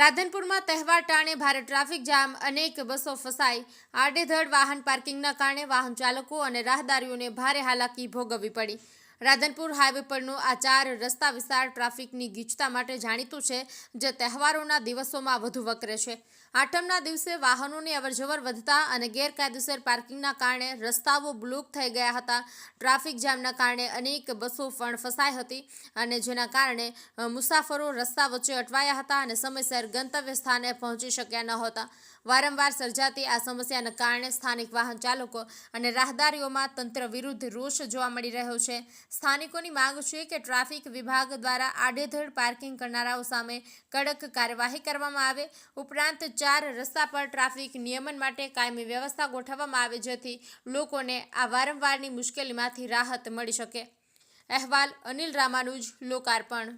રાધનપુરમાં તહેવાર ટાણે ભારે ટ્રાફિક જામ, અનેક બસો ફસાઈ. આડેધડ વાહન પાર્કિંગના કારણે વાહન ચાલકો અને રાહદારીઓને ભારે હાલાકી ભોગવવી પડી. રાધનપુર હાઈવે પરનો આ ચાર રસ્તા વિસ્તાર ટ્રાફિકની ગીચતા માટે જાણીતું છે, જે તહેવારોના દિવસોમાં વધુ વકરે છે. આઠમના દિવસે વાહનોની અવરજવર વધતા અને ગેરકાયદેસર પાર્કિંગના કારણે રસ્તાઓ બ્લોક થઈ ગયા હતા. ટ્રાફિક જામના કારણે અનેક બસો પણ ફસાઈ હતી અને જેના કારણે મુસાફરો રસ્તા વચ્ચે અટવાયા હતા અને સમયસર ગંતવ્ય સ્થાને પહોંચી શક્યા ન હતા. વારંવાર સર્જાતી આ સમસ્યાના કારણે સ્થાનિક વાહન ચાલકો અને રાહદારીઓમાં તંત્ર વિરુદ્ધ રોષ જોવા મળી રહ્યો છે. સ્થાનિકોની માંગ છે કે ટ્રાફિક વિભાગ દ્વારા આડેધડ પાર્કિંગ કરનારાઓ સામે કડક કાર્યવાહી કરવામાં આવે. ઉપરાંત ચાર રસ્તા પર ટ્રાફિક નિયમન માટે કાયમી વ્યવસ્થા ગોઠવવામાં આવે જેથી લોકોને આ વારંવારની મુશ્કેલીમાંથી રાહત મળી શકે. અહેવાલ અનિલ રામાનુજ, લોકાર્પણ.